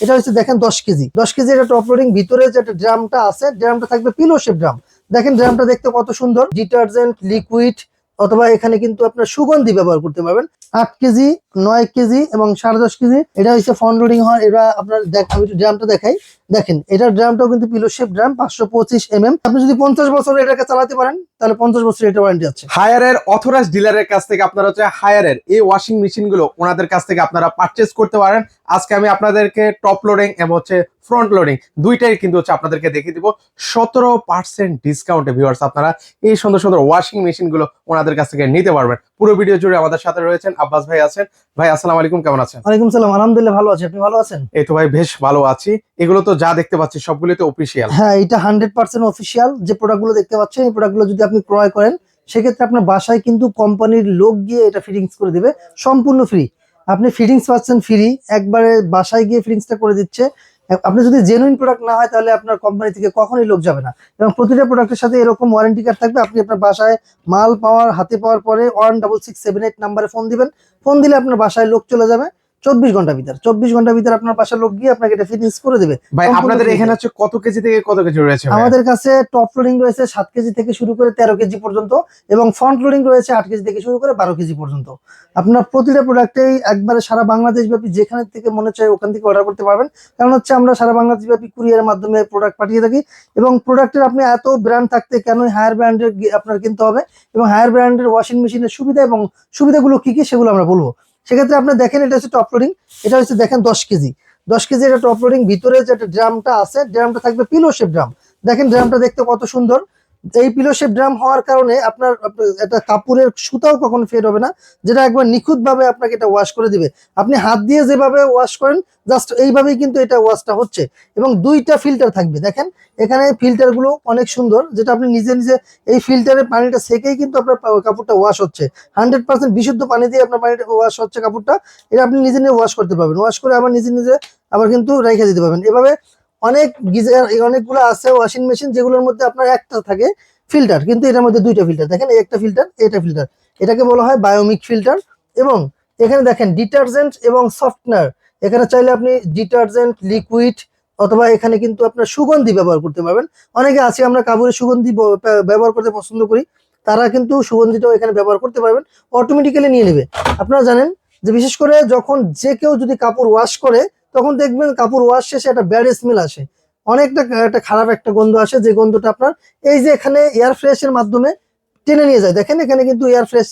এটা হচ্ছে দেখেন দশ কেজি। দশ কেজি এটা টপ লোডিং ভিতরে যে ড্রামটা আছে, ড্রামটা থাকবে পিলো শেপ ড্রাম দেখেন ড্রামটা দেখতে কত সুন্দর। ডিটারজেন্ট লিকুইড অথবা এখানে কিন্তু আপনার সুগন্ধি ব্যবহার করতে পারবেন। আট কেজি, নয় কেজি এবং সাড়ে দশ কেজি। এটা হচ্ছে ফন লোডিং হয়। এটা আপনার দেখ- আমি ড্রামটা দেখাই। দেখেন, এটার ড্রামটাও কিন্তু পিলো শেপ ড্রাম পাঁচশো পঁচিশ এম আপনি যদি পঞ্চাশ বছর এটাকে চালাতে পারেন তাহলে পঞ্চাশ বছর এটা ওয়ারেন্টি আছে। হায়ারের অথরাইজ ডিলারের কাছ থেকে আপনারা হচ্ছে হায়ারের এই ওয়াশিং মেশিনগুলো ওনাদের কাছ থেকে আপনারা পারচেস করতে পারেন। আজকে আমি আপনাদেরকে টপ লোডিং এবং হচ্ছে ফ্রন্ট লোডিং দুইটাই কিন্তু হচ্ছে আপনাদেরকে দেখিয়ে দিব। সতেরো পার্সেন্ট ডিসকাউন্টে ভিউয়ার্স আপনারা এই সুন্দর সুন্দর ওয়াশিং মেশিনগুলো ওনাদের কাছ থেকে নিতে পারবেন। পুরো ভিডিও জুড়ে আমাদের সাথে রয়েছেন আব্বাস ভাই আছেন। ভাই আসসালামু আলাইকুম কেমন আছেন? ওয়ালাইকুম সালাম আলহামদুলিল্লাহ ভালো আছে। আপনি ভালো আছেন? এই তো ভাই বেশ ভালো আছি। এগুলো তো যা দেখতে পাচ্ছি সবগুলো তো অফিসিয়াল হ্যাঁ এটা হান্ড্রেড পার্সেন্ট অফিসিয়াল যে প্রোডাক্টগুলো দেখতে পাচ্ছেন এই প্রোডাক্টগুলো যদি আপনি ক্রয় করেন সেক্ষেত্রে আপনার বাসায় কিন্তু কোম্পানির লোক গিয়ে এটা ফিটিংস করে দিবে সম্পূর্ণ ফ্রি আপনি ফিটিংস পাচ্ছেন ফ্রি একবারে বাসায় গিয়ে ফিটিংসটা করে দিচ্ছে আপনি যদি জেনুইন প্রোডাক্ট না হয়, তাহলে আপনার কোম্পানি থেকে কখনোই লোক যাবে না। এবং প্রতিটা প্রোডাক্টের সাথে এরকম ওয়ারেন্টি কার্ড থাকবে, আপনি আপনার বাসায় মাল পাওয়ার, হাতে পাওয়ার পরে one double six seven eight নাম্বারে ফোন দিবেন। ফোন দিলে আপনার বাসায় লোক চলে যাবে। চব্বিশ ঘণ্টা ভিতর চব্বিশ ঘণ্টা ভিতর আপনার বাসায় লোক গিয়ে আপনাকে এটা ফিটিংস করে দেবে। ভাই আপনাদের এখানে হচ্ছে কত কেজি থেকে কত কেজি রয়েছে আমাদের কাছে টপ লোডিং রয়েছে সাত কেজি থেকে শুরু করে তেরো কেজি পর্যন্ত এবং ফ্রন্ট লোডিং রয়েছে আট কেজি থেকে শুরু করে বারো কেজি পর্যন্ত। আপনার প্রতিটা প্রোডাক্টেই একবারে সারা বাংলাদেশ ব্যাপী যেখানে থেকে মনে চায় ওখান থেকে অর্ডার করতে পারবেন। কারণ হচ্ছে আমরা সারা বাংলাদেশ ব্যাপী কুরিয়ারের মাধ্যমে প্রোডাক্ট পাঠিয়ে থাকি এবং প্রোডাক্টের আপনি এত ব্র্যান্ড থাকতে কেন হায়ার ব্র্যান্ডের আপনার কিনতে হবে এবং হায়ার ব্র্যান্ডের ওয়াশিং মেশিনের সুবিধা এবং সুবিধাগুলো কি কি সেগুলো আমরা বলব। সেক্ষেত্রে আপনি দেখেন এটা হচ্ছে টপ লোডিং এটা হচ্ছে দেখেন দশ কেজি। দশ কেজি এটা টপ লোডিং ভিতরে যে ড্রামটা আছে ড্রামটা থাকবে পিলো শেপ ড্রাম দেখেন ড্রামটা দেখতে কত সুন্দর। এই পিলো শেপ ড্রাম হওয়ার কারণে আপনার এটা কাপড়ের সুতাও কখনো ফেড হবে না, যেটা একবার নিখুঁত ভাবে আপনাকে এটা ওয়াশ করে দিবে। আপনি হাত দিয়ে যেভাবে ওয়াশ করেন জাস্ট এইভাবেই কিন্তু এটা ওয়াশটা হচ্ছে। এবং দুইটা ফিল্টার থাকবে, দেখেন, এখানে ফিল্টারগুলো অনেক সুন্দর, যেটা আপনি নিজে নিজে এই ফিল্টারে পানিটা সেকেই কিন্তু আপনার কাপড়টা ওয়াশ হচ্ছে। হান্ড্রেড পার্সেন্ট বিশুদ্ধ পানি দিয়ে আপনার পানিটা ওয়াশ হচ্ছে কাপড়টা, এটা আপনি নিজে নিজে ওয়াশ করতে পারবেন। ওয়াশ করে আবার নিজে নিজে আবার কিন্তু রেখে দিতে পারবেন। এভাবে অনেক গিজার অনেকগুলো আছে ওয়াশিং মেশিন যেগুলোর মধ্যে আপনার একটা থাকে ফিল্টার কিন্তু এটার মধ্যে দুইটা ফিল্টার দেখেন এই একটা ফিল্টার এটা ফিল্টার এটাকে বলা হয় বায়োমিক ফিল্টার এবং এখানে দেখেন ডিটারজেন্ট এবং সফটনার এখানে চাইলে আপনি ডিটারজেন্ট লিকুইড অথবা এখানে কিন্তু আপনার সুগন্ধি ব্যবহার করতে পারবেন। অনেকে আছে, আমরা কাপড়ের সুগন্ধি ব্যবহার করতে পছন্দ করি। তারা কিন্তু সুগন্ধিটাও এখানে ব্যবহার করতে পারবেন। অটোমেটিক্যালি নিয়ে নেবে। আপনারা জানেন যে বিশেষ করে যখন যে কেউ যদি কাপড় ওয়াশ করে তখন দেখবেন কাপড় ওয়াশ শেষে একটা ব্যাড স্মেল আসে। অনেকটা, একটা খারাপ একটা গন্ধ আসে, যে গন্ধটা আপনার এই যে এখানে এয়ার ফ্রেশের মাধ্যমে টেনে নিয়ে যায়। দেখেন এখানে কিন্তু air fresh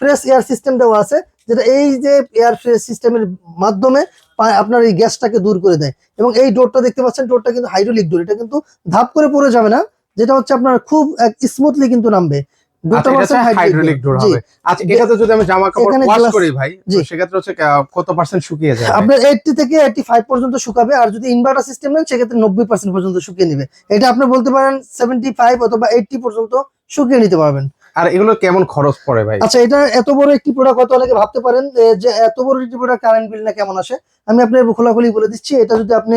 fresh air system দেওয়া আছে, যেটা এই যে এয়ার ফ্রেশ সিস্টেমের মাধ্যমে আপনার এই গ্যাসটাকে দূর করে দেয়। এবং এই ডোরটা দেখতে পাচ্ছেন, ডোরটা কিন্তু হাইড্রোলিক ডোর, এটা কিন্তু ধাপ করে পড়ে যাবে না, যেটা হচ্ছে আপনার খুব স্মুথলি কিন্তু নামবে। আচ্ছা, হচ্ছে হাইড্রোলিক ডোর হবে। আচ্ছা এটাতে যদি আমি জামা কাপড় ওয়াশ করি ভাই সেক্ষেত্রে হচ্ছে কত পার্সেন্ট শুকিয়ে যায় আপনার এইটটি থেকে এইটটি ফাইভ পর্যন্ত শুকাবে আর যদি ইনভার্টার সিস্টেম নেন সেক্ষেত্রে নব্বই পার্সেন্ট পর্যন্ত শুকিয়ে নেবে। এটা আপনি বলতে পারেন সেভেন্টি ফাইভ অথবা এইটটি পর্যন্ত শুকিয়ে নিতে পারবেন। আর এগুলো কেমন খরচ পড়ে ভাই? আচ্ছা এটা এত বড় একটি প্রোডাক্ট হয়তো অনেকে ভাবতে পারেন যে এত বড় একটি প্রোডাক্ট কারেন্ট বিল না কেমন আসে? আমি আপনার খোলাখুলি বলে দিচ্ছি এটা যদি আপনি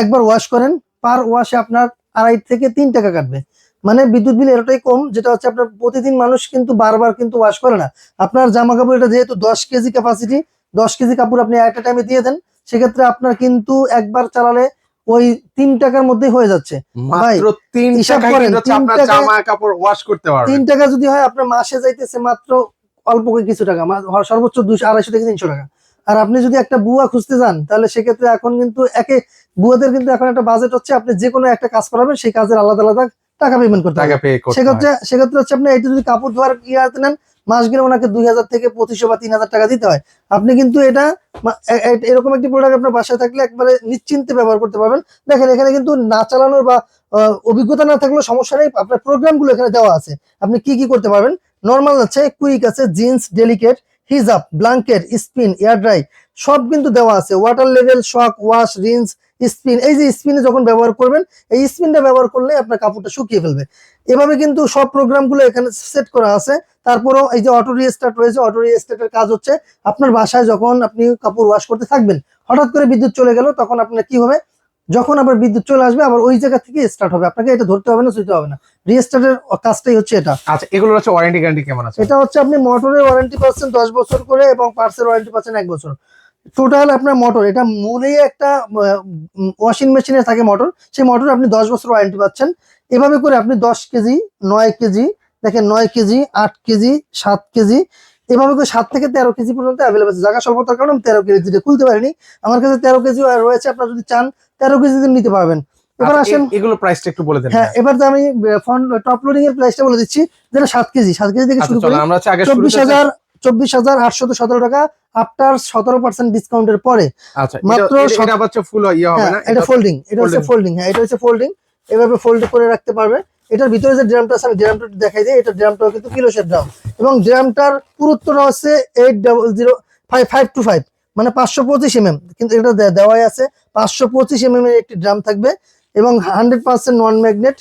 একবার ওয়াশ করেন পার ওয়াশে আপনার আড়াই থেকে তিন টাকা কাটবে। মানে বিদ্যুৎ বিল এতটাই কম যেটা হচ্ছে আপনার প্রতিদিন মানুষ কিন্তু বারবার কিন্তু ওয়াশ করে না। আপনার জামা কাপড় এটা যেহেতু দশ কেজি ক্যাপাসিটি দশ কেজি কাপড় আপনি একটা টাইমে দিয়ে দেন সেক্ষেত্রে আপনার কিন্তু একবার চালালে ওই তিন টাকার মধ্যেই হয়ে যাচ্ছে। তিন টাকা যদি হয় আপনার মাসে যাইতেছে মাত্র অল্প কিছু টাকা সর্বোচ্চ দুশো আড়াইশো থেকে তিনশো টাকা। আর আপনি যদি একটা বুয়া খুঁজতে যান তাহলে সেক্ষেত্রে এখন কিন্তু একে বুয়াদের কিন্তু এখন একটা বাজেট হচ্ছে আপনি যে কোনো একটা কাজ করাবেন সেই কাজের আলাদা আলাদা টাকা পেমেন্ট করতে টাকা হবে। পে করতে সেক্ষেত্রে সেক্ষেত্রে হচ্ছে আপনি এটা যদি কাপড় ধোয়ার ইয়াতে নেন মাস গেলে ওনাকে দুই হাজার থেকে পঁচিশশো বা তিন হাজার টাকা দিতে হয়। আপনি কিন্তু এটা এরকম একটি প্রোডাক্ট আপনার বাসায় থাকলে একবারে নিশ্চিন্তে ব্যবহার করতে পারবেন। দেখেন এখানে কিন্তু না চালানোর বা অভিজ্ঞতা না থাকলেও সমস্যা নেই। আপনার প্রোগ্রামগুলো এখানে দেওয়া আছে। আপনি কি কি করতে পারবেন? নর্মাল আছে কুইক আছে jeans delicate hijab blanket spin air dry সব কিন্তু দেওয়া আছে। Water level soak wash rinse spin এই যে স্পিনে যখন ব্যবহার করবেন এই স্পিনটা ব্যবহার করলে আপনার কাপড়টা শুকিয়ে ফেলবে। এভাবে কিন্তু সব প্রোগ্রামগুলো এখানে সেট করা আছে। তারপরেও এই যে অটো রিস্টার্ট রয়েছে অটো রিস্টার্টের কাজ হচ্ছে আপনার বাসায় যখন আপনি কাপড় ওয়াশ করতে থাকবেন হঠাৎ করে বিদ্যুৎ চলে গেল তখন আপনার কি হবে? যখন আবার বিদ্যুৎ চলে আসবে আবার ওই জায়গা থেকে স্টার্ট হবে। আপনাকে এটা ধরতে হবে না শুতে হবে না। রিস্টার্টের কাজটাই হচ্ছে এটা। আচ্ছা এগুলোর হচ্ছে ওয়ারেন্টি গ্যারান্টি কেমন আছে? এটা হচ্ছে আপনি মোটরের ওয়ারেন্টি পাচ্ছেন দশ বছর করে এবং পার্সের ওয়ারেন্টি পাচ্ছেন এক বছর। টোটাল আপনার মোটর এটা মূলেই একটা ওয়াশিং মেশিনে থাকে মোটর সেই মোটর আপনি দশ বছর ওয়ারেন্টি পাচ্ছেন। এভাবে করে আপনি দশ কেজি নয় কেজি দেখেন নয় কেজি আট কেজি সাত কেজি এভাবে করে সাত থেকে তেরো কেজি পর্যন্ত অ্যাভেলেবল আছে। জায়গা স্বল্পতার কারণে আমি তেরো কেজিটা খুলতে পারিনি। আমার কাছে তেরো কেজি রয়েছে আপনারা যদি চান তেরো কেজি নিতে পারবেন। এবার আচ্ছা, আসেন এগুলো প্রাইসটা একটু বলে দেন হ্যাঁ এবার তো আমি ফ্রন্ট টপ লোডিং এর প্রাইসটা বলে দিচ্ছি যেটা সাত কেজি সাত কেজি থেকে আচ্ছা শুরু করি। চব্বিশ হাজার চব্বিশ হাজার আটশো সতেরো টাকা আফটার সতেরো পার্সেন্ট ডিসকাউন্টের পরে। আচ্ছা মাত্র ফুল ইয়ে হ্যাঁ এটা ফোল্ডিং এটা হচ্ছে ফোল্ডিং হ্যাঁ এটা হচ্ছে ফোল্ডিং এভাবে ফোল্ড করে রাখতে পারবে। এটার ভিতরে যে ড্রামটা আছে আমি ড্রামটা দেখাই দিই। এটা ড্রামটাও কিন্তু কিলোসের ড্রাম এবং ড্রামটার পুরুত্বটা হচ্ছে eight double zero five five two five মানে পাঁচশো পঁচিশ এমএম কিন্তু এটা দেওয়াই আছে পাঁচশো পঁচিশ এমএম এর একটি ড্রাম থাকবে এবং হান্ড্রেড পার্সেন্ট নন ম্যাগনেট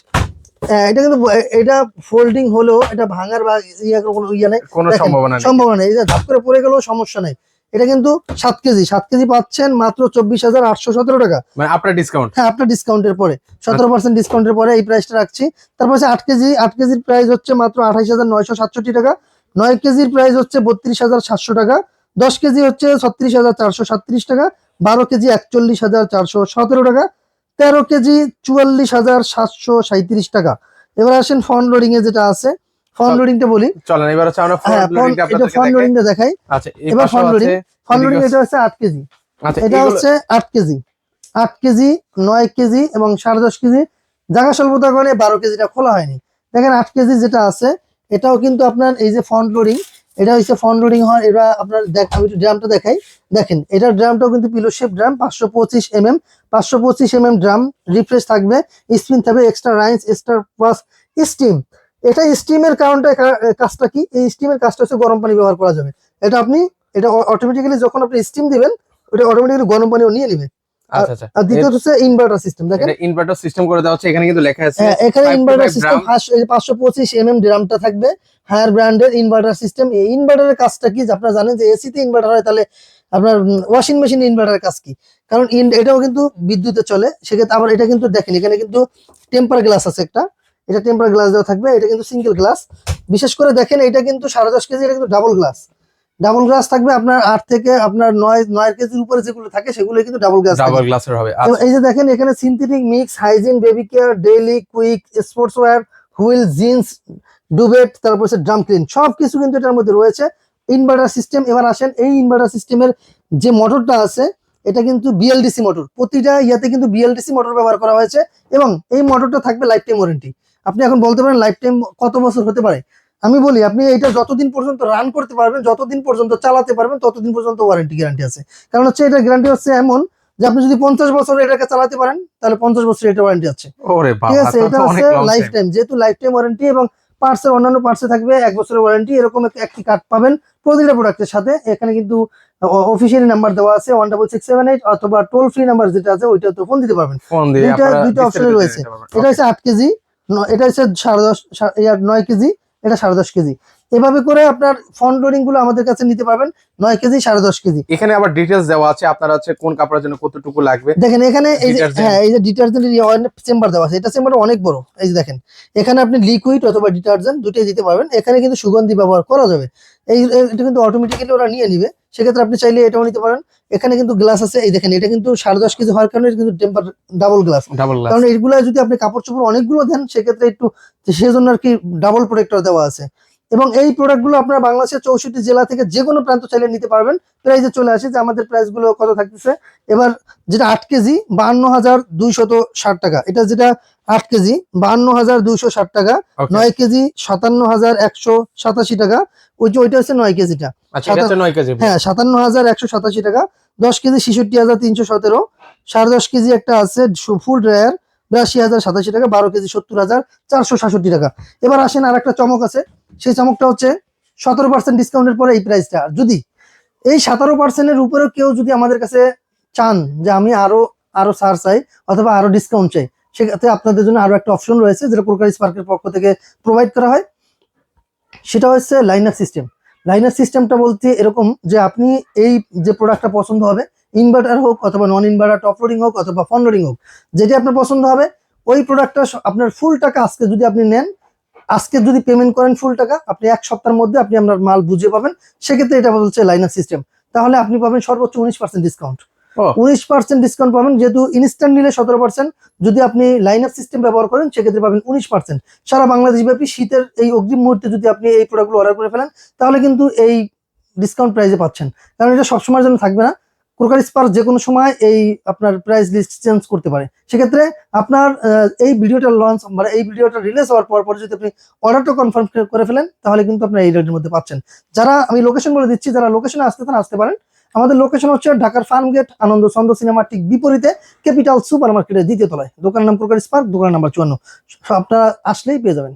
এটা কিন্তু এটা ফোল্ডিং হলেও এটা ভাঙার বা ইয়ে কোনো ইয়ে নেই। কোনো সম্ভাবনা নেই। সম্ভাবনা নেই। যে ধাপ করে পড়ে গেলেও সমস্যা নেই। এটা কিন্তু সাত কেজি। সাত কেজি পাচ্ছেন মাত্র চব্বিশ হাজার আটশো সতেরো টাকা। মানে আপনার ডিসকাউন্ট হ্যাঁ আপনার ডিসকাউন্টের পরে। সতেরো পার্সেন্ট ডিসকাউন্টের পরে এই প্রাইসটা রাখছি। তারপর হচ্ছে আট কেজি আট কেজির প্রাইস হচ্ছে মাত্র আঠাইশ হাজার নয়শো সাতষট্টি টাকা। নয় কেজির প্রাইস হচ্ছে বত্রিশ হাজার সাতশো টাকা। দশ কেজি হচ্ছে ছত্রিশ হাজার চারশো সাতত্রিশ টাকা। বারো কেজি একচল্লিশ হাজার চারশো সতেরো টাকা। তেরো কেজি চুয়াল্লিশ হাজার সাতশো সাঁত্রিশ টাকা। এবার আসেন ফন লোডিং এ যেটা আছে। ফন। লোডিংটা বলি। চলেন এবার হচ্ছে আমরা ফ্রন্ট লোডিংটা এটা ফন দেখাই। লোডিংটা দেখাই। আচ্ছা এবার loading। আছে ফন লোডিং এটা হচ্ছে আট কেজি। আচ্ছা এটা হচ্ছে আট কেজি। আট কেজি নয় কেজি এবং সাড়ে দশ কেজি। জায়গা স্বল্পতার কারণে বারো কেজিটা খোলা হয়নি। দেখেন আট কেজি যেটা আছে এটাও কিন্তু আপনার এই যে ফ্রন্ট লোডিং এটা হচ্ছে ফ্রন্ট রোডিং হয়, এটা আপনার দেখ, আমি একটু ড্রামটা দেখাই। দেখেন এটার ড্রামটাও কিন্তু পিলো শেপ ড্রাম পাঁচশো পঁচিশ এম এম পাঁচশো পঁচিশ এম এম ড্রাম রিফ্রেশ থাকবে স্পিন থাকবে extra rinse extra plus steam এটা স্টিমের কারণটা কাজটা কি? এই স্টিমের কাজটা হচ্ছে গরম পানি ব্যবহার করা যাবে। এটা আপনি, এটা অটোমেটিক্যালি যখন আপনি স্টিম দিবেন, ওটা অটোমেটিক্যালি গরম পানিও নিয়ে নেবে। আর দ্বিতীয়ত হচ্ছে ইনভার্টার সিস্টেম দেখেন। ইনভার্টার সিস্টেম করে দেওয়া হচ্ছে এখানে কিন্তু লেখা আছে হ্যাঁ এখানে ইনভার্টার সিস্টেম drum। পাঁচশো পঁচিশ এম এম ড্রামটা থাকবে হায়ার ব্র্যান্ডের ইনভার্টার সিস্টেম এই ইনভার্টারের কাজটা কি? আপনারা জানেন যে এসিতে ইনভার্টার হয় তাহলে আপনার ওয়াশিং মেশিন ইনভার্টারের কাজ কি? কারণ এটাও কিন্তু বিদ্যুতে চলে সেক্ষেত্রে আবার এটা কিন্তু দেখেন এখানে কিন্তু টেম্পার গ্লাস আছে একটা। এটা টেম্পার গ্লাস দেওয়া থাকবে এটা কিন্তু সিঙ্গেল গ্লাস বিশেষ করে দেখেন এটা কিন্তু সাড়ে দশ কেজি এটা কিন্তু ডাবল গ্লাস ডাবল গ্লাস থাকবে আপনার আট থেকে আপনার নয় নয় কেজির উপরে যেগুলো থাকে সেগুলো কিন্তু ডাবল গ্লাস ডাবল গ্লাসের হবে আচ্ছা। এই যে দেখেন এখানে synthetic mix hygiene baby care daily quick sports wear wheel jeans ডুবেট তারপর হচ্ছে ড্রাম ক্লিন সব কিছু কিন্তু এটার মধ্যে রয়েছে। ইনভার্টার সিস্টেম এবার আসেন এই ইনভার্টার সিস্টেমের যে মোটরটা আছে এটা কিন্তু বিএলডিসি মোটর প্রতিটা ইয়াতে কিন্তু বিএলডিসি মোটর ব্যবহার করা হয়েছে এবং এই মোটরটা থাকবে লাইফ টাইম ওয়ারেন্টি আপনি এখন বলতে পারেন লাইফ টাইম কত বছর হতে পারে? আমি বলি আপনি এটা যতদিন পর্যন্ত রান করতে পারবেন যতদিন পর্যন্ত চালাতে পারবেন ততদিন পর্যন্ত ওয়ারেন্টি গ্যারান্টি আছে। কারণ হচ্ছে এটা গ্যারান্টি হচ্ছে এমন যে আপনি যদি পঞ্চাশ বছর এটাকে চালাতে পারেন তাহলে পঞ্চাশ বছর এটা ওয়ারেন্টি আছে। ঠিক আছে এটা হচ্ছে লাইফ টাইম যেহেতু লাইফ টাইম ওয়ারেন্টি এবং পার্টস এর অন্যান্য পার্টসে থাকবে এক বছরের ওয়ারেন্টি এরকম এক- একটি কার্ড পাবেন প্রতিটা প্রোডাক্টের সাথে। এখানে কিন্তু অফিসিয়ালি নাম্বার দেওয়া আছে one double six seven eight অথবা টোল ফ্রি নাম্বার যেটা আছে ওইটা তো ফোন দিতে পারবেন। দুইটা- দুইটা রয়েছে। এটা হচ্ছে আট কেজি এটা হচ্ছে সাড়ে দশ নয় কেজি এটা সাড়ে দশ কেজি। এভাবে করে আপনার ফন্ট লোডিংগুলো আমাদের কাছে নিতে পারবেন নয় কেজি সাড়ে দশ কেজি। এখানে আবার ডিটেলস দেওয়া আছে আপনার হচ্ছে কোন কাপড়ের জন্য কতটুকু লাগবে। দেখেন এখানে এই যে। হ্যাঁ এই যে ডিটারজেন্টের চেম্বার দেওয়া আছে এটা চেম্বার অনেক বড় এই যে দেখেন। এখানে আপনি লিকুইড অথবা ডিটারজেন্ট দুটোই দিতে পারবেন এখানে কিন্তু সুগন্ধি ব্যবহার করা যাবে। এই এটা কিন্তু অটোমেটিক্যালি ওরা নিয়ে নিবে সেক্ষেত্রে আপনি চাইলে এটাও নিতে পারেন। এখানে কিন্তু গ্লাস আছে এই দেখেন এটা কিন্তু সাড়ে দশ কেজি হওয়ার কারণে কিন্তু temper double glass double glass কারণ এইগুলা যদি আপনি কাপড় চোপড় অনেকগুলো দেন সেক্ষেত্রে একটু সেজন্য আর কি ডাবল প্রোটেক্টর দেওয়া আছে। এবং এই প্রোডাক্টগুলো আপনারা বাংলাদেশের চৌষট্টি জেলা থেকে যে কোনো প্রান্ত চাইলে নিতে পারবেন। প্রাইজে চলে আসে যে আমাদের প্রাইসগুলো কত থাকতেছে। এবার যেটা আট কেজি বাহান্ন হাজার দুইশত ষাট টাকা। এটা যেটা আট কেজি বাহান্ন হাজার দুইশো ষাট টাকা। নয় কেজি সাতান্ন হাজার একশো সাতাশি টাকা। ওই যে ওইটা হচ্ছে নয় কেজিটা। আচ্ছা হ্যাঁ সাতান্ন হাজার একশো সাতাশি টাকা। দশ কেজি ছেষট্টি হাজার তিনশো সতেরো। সাড়ে দশ কেজি একটা আছে ফুল ড্রায়ার বিরাশি হাজার সাতাশি টাকা, বারো কেজি সত্তর হাজার চারশো সাতষট্টি টাকা। এবার আসেন আর একটা চমক আছে। সেই চমকটা হচ্ছে সতেরো পার্সেন্ট ডিসকাউন্টের পরে এই প্রাইসটা আর যদি এই সতেরো পার্সেন্টের উপরেও কেউ যদি আমাদের কাছে চান যে আমি আরও আরও ছাড় চাই অথবা আরও ডিসকাউন্ট চাই, সেক্ষেত্রে আপনাদের জন্য আরও একটা অপশন রয়েছে যেটা প্রকারিস পার্কের পক্ষ থেকে প্রোভাইড করা হয়। সেটা হচ্ছে লাইনার সিস্টেম লাইনার সিস্টেমটা বলতে এরকম যে আপনি এই যে প্রোডাক্টটা পছন্দ হবে ইনভার্টার হোক অথবা নন ইনভার্টার টপ লোডিং হোক অথবা ফন লোডিং হোক যেটি আপনার পছন্দ হবে ওই প্রোডাক্টটা আপনার ফুল টাকা আজকে যদি আপনি নেন আজকে যদি পেমেন্ট করেন ফুল টাকা আপনি এক সপ্তাহের মধ্যে আপনি আপনার মাল বুঝে পাবেন। সেক্ষেত্রে এটা বলছে লাইনার সিস্টেম তাহলে আপনি পাবেন সর্বোচ্চ উনিশ পার্সেন্ট ডিসকাউন্ট। উনিশ পার্সেন্ট ডিসকাউন্ট পাবেন যেহেতু ইনস্ট্যান্ট নিলে সতেরো পার্সেন্ট যদি আপনি লাইন আপ সিস্টেম ব্যবহার করেন সেক্ষেত্রে পাবেন উনিশ পার্সেন্ট সারা বাংলাদেশ ব্যাপী শীতের এই অগ্রিম মুহূর্তে যদি আপনি এই প্রোডাক্টগুলো অর্ডার করে ফেলেন তাহলে কিন্তু এই ডিসকাউন্ট প্রাইসে পাচ্ছেন। কারণ এটা সবসময়ের জন্য থাকবে না। ক্রোকারি স্পার যে কোনো সময় এই আপনার প্রাইস লিস্ট চেঞ্জ করতে পারে। সেক্ষেত্রে আপনার এই ভিডিওটা লঞ্চ মানে এই ভিডিওটা রিলিজ হওয়ার পর পর যদি আপনি অর্ডারটা কনফার্ম করে ফেলেন, তাহলে কিন্তু আপনার এই রেটের মধ্যে পাচ্ছেন। যারা, আমি লোকেশন বলে দিচ্ছি, যারা লোকেশনে আসতে চান, আসতে পারেন। আমাদের লোকেশন হচ্ছে ঢাকার ফার্ম গেট আনন্দ চন্দ সিনেমার ঠিক বিপরীতে ক্যাপিটাল সুপার মার্কেটের দ্বিতীয় তলায়। দোকানের নাম ক্রোকারি স্পার্ক দোকানের নাম্বার চুয়ান্ন। আপনারা আসলেই পেয়ে যাবেন।